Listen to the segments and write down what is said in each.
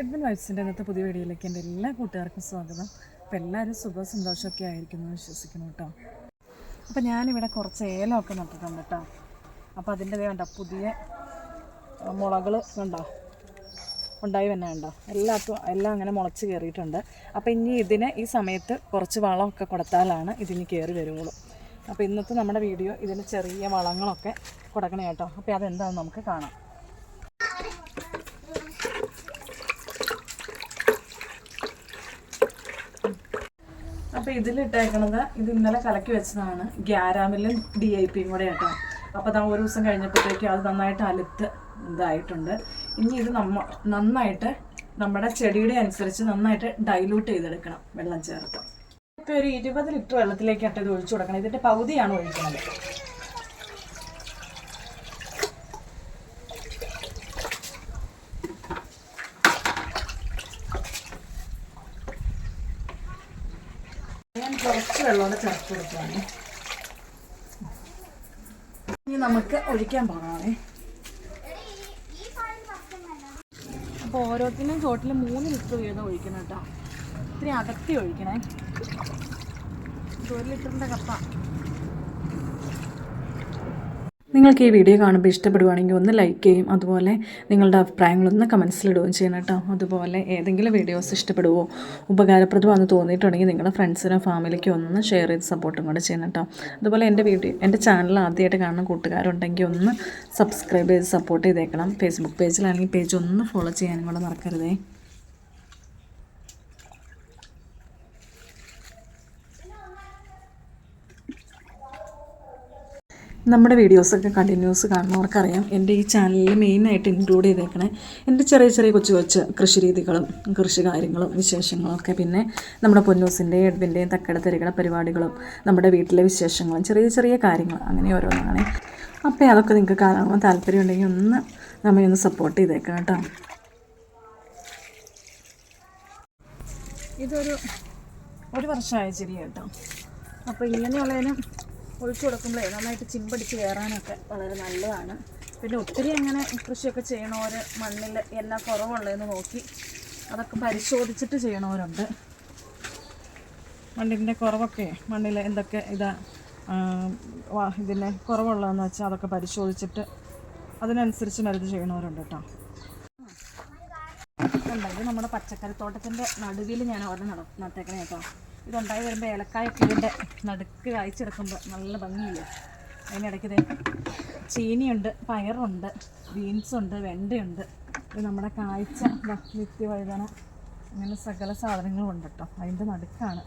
Edwin വൈബ്സിന്റെ ഇന്നത്തെ പുതിയ വീഡിയോയിലേക്ക് എന്റെ എല്ലാ കൂട്ടുകാർക്കും സ്വാഗതം. അപ്പോൾ എല്ലാവരും സുഖ സന്തോഷമൊക്കെ ആയിരിക്കുന്നു എന്ന് വിശ്വസിക്കുന്നു കേട്ടോ. അപ്പോൾ ഞാനിവിടെ കുറച്ച് ഏലമൊക്കെ നട്ടിട്ടുണ്ട് കേട്ടോ. അപ്പോൾ അതിന്റെ വേണ്ട പുതിയ മുളകൾ കണ്ടോ? ഉണ്ടായി തന്നെ ഉണ്ടോ എല്ലാത്തും എല്ലാം അങ്ങനെ മുളച്ച് കയറിയിട്ടുണ്ട്. അപ്പോൾ ഇനി ഇതിന് ഈ സമയത്ത് കുറച്ച് വളമൊക്കെ കൊടുത്താലാണ് ഇതിന് കയറി വരുള്ളൂ. അപ്പോൾ ഇന്നത്തെ നമ്മുടെ വീഡിയോ ഇതിന് ചെറിയ വളങ്ങളൊക്കെ കൊടുക്കണേ കേട്ടോ. അപ്പോൾ അതെന്താണെന്ന് നമുക്ക് കാണാം. അപ്പോൾ ഇതിലിട്ടേക്കണത് ഇത് ഇന്നലെ കലക്കി വെച്ചതാണ്. ഗ്യാരാമിലും ഡി ഐ പിയും കൂടെ കേട്ടോ അപ്പോൾ അതാ ഒരു ദിവസം കഴിഞ്ഞപ്പോഴത്തേക്കും അത് നന്നായിട്ട് അലുത്ത് ഇതായിട്ടുണ്ട്. ഇനി ഇത് നമ്മ നന്നായിട്ട് നമ്മുടെ ചെടിയുടെ അനുസരിച്ച് നന്നായിട്ട് ഡൈലൂട്ട് ചെയ്തെടുക്കണം വെള്ളം ചേർത്ത്. ഇപ്പോൾ ഒരു ഇരുപത് ലിറ്റർ വെള്ളത്തിലേക്കായിട്ട് ഇത് ഒഴിച്ചു കൊടുക്കണം. ഇതിന്റെ പകുതിയാണ് ഒഴിക്കുന്നത്. ഞാൻ കുറച്ച് വെള്ളമോടെ ചേർത്ത് കൊടുക്കുകയാണ് ഇനി നമുക്ക് ഒഴിക്കാൻ പോകാവേ അപ്പോൾ ഓരോത്തിനും ചോട്ടിൽ മൂന്ന് ലിറ്റർ വീതം ഒഴിക്കണം കേട്ടോ. ഇത്തിരി അകത്തി ഒഴിക്കണേ. ഒരു ലിറ്ററിന്റെ കപ്പാണ് നിങ്ങൾക്ക് ഈ വീഡിയോ കാണുമ്പോൾ ഇഷ്ടപ്പെടുവാണെങ്കിൽ ഒന്ന് ലൈക്ക് ചെയ്യും. അതുപോലെ നിങ്ങളുടെ അഭിപ്രായങ്ങളൊന്ന് കമൻസിലിടുകയും ചെയ്യണം കേട്ടോ. അതുപോലെ ഏതെങ്കിലും വീഡിയോസ് ഇഷ്ടപ്പെടുവോ ഉപകാരപ്രദമാണെന്ന് തോന്നിയിട്ടുണ്ടെങ്കിൽ നിങ്ങളുടെ ഫ്രണ്ട്സിനും ഫാമിലിക്കോ ഒന്ന് ഷെയർ ചെയ്ത് സപ്പോർട്ടും കൂടെ ചെയ്യണം കേട്ടോ. അതുപോലെ എന്റെ വീഡിയോ എന്റെ ചാനൽ ആദ്യമായിട്ട് കാണുന്ന കൂട്ടുകാരുണ്ടെങ്കിൽ ഒന്ന് സബ്സ്ക്രൈബ് ചെയ്ത് സപ്പോർട്ട് ചെയ്തേക്കണം. ഫേസ്ബുക്ക് പേജിലാണെങ്കിൽ പേജ് ഒന്ന് ഫോളോ ചെയ്യാനും കൂടെ മറക്കരുതേ. നമ്മുടെ വീഡിയോസൊക്കെ കണ്ടിന്യൂസ് കാണുന്നവർക്കറിയാം. എന്റെ ഈ ചാനലിൽ മെയിനായിട്ട് ഇൻക്ലൂഡ് ചെയ്തേക്കണേ എന്റെ ചെറിയ ചെറിയ കൊച്ചു കൊച്ചു കൃഷി രീതികളും കൃഷി കാര്യങ്ങളും വിശേഷങ്ങളും ഒക്കെ. പിന്നെ നമ്മുടെ പൊന്നൂസിന്റെയും എഡ്വിന്റെയും തക്കട തിരകട പരിപാടികളും നമ്മുടെ വീട്ടിലെ വിശേഷങ്ങളും ചെറിയ ചെറിയ കാര്യങ്ങൾ അങ്ങനെ ഓരോന്നാണ്. അപ്പോൾ അതൊക്കെ നിങ്ങൾക്ക് കാണാൻ താല്പര്യം ഉണ്ടെങ്കിൽ ഒന്ന് നമ്മെ ഒന്ന് സപ്പോർട്ട് ചെയ്തേക്കണം കേട്ടോ. ഇതൊരു ഒരു വർഷമായ ചെടി കേട്ടോ. അപ്പോൾ ഇങ്ങനെയുള്ളതിനും ഒഴിച്ചു കൊടുക്കുമ്പോഴേ നന്നായിട്ട് ചിമ്പടിച്ച് കയറാനൊക്കെ വളരെ നല്ലതാണ്. പിന്നെ ഒത്തിരി അങ്ങനെ കൃഷിയൊക്കെ ചെയ്യണവർ മണ്ണിൽ എന്നാ കുറവുള്ളതെന്ന് നോക്കി അതൊക്കെ പരിശോധിച്ചിട്ട് ചെയ്യണവരുണ്ട്. മണ്ണിന്റെ കുറവൊക്കെ മണ്ണിൽ എന്തൊക്കെ ഇതാ ഇതിന് കുറവുള്ളതെന്ന് വെച്ചാൽ അതൊക്കെ പരിശോധിച്ചിട്ട് അതിനനുസരിച്ച് മരുന്ന് ചെയ്യണവരുണ്ട് കേട്ടോ ഉണ്ട് ഇത് നമ്മുടെ പച്ചക്കറിത്തോട്ടത്തിന്റെ നടുവിൽ ഞാൻ ഓരോ നട നട്ടേക്കണേ കേട്ടോ ഇതുണ്ടായി വരുമ്പോൾ ഏലക്കായൊക്കെ ഇതിന്റെ നടുക്ക് കായ്ച്ചെടുക്കുമ്പോൾ നല്ല ഭംഗിയില്ലേ? അതിനിടയ്ക്ക് ചീനിയുണ്ട് പയറുണ്ട് ബീൻസുണ്ട് വെണ്ടയുണ്ട്. ഇത് നമ്മുടെ ഭക്തി നിത്യവഴുതന അങ്ങനെ സകല സാധനങ്ങളും ഉണ്ട് കേട്ടോ. അതിന്റെ നടുക്കാണ്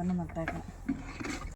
വന്ന് നട്ടേക്കണം.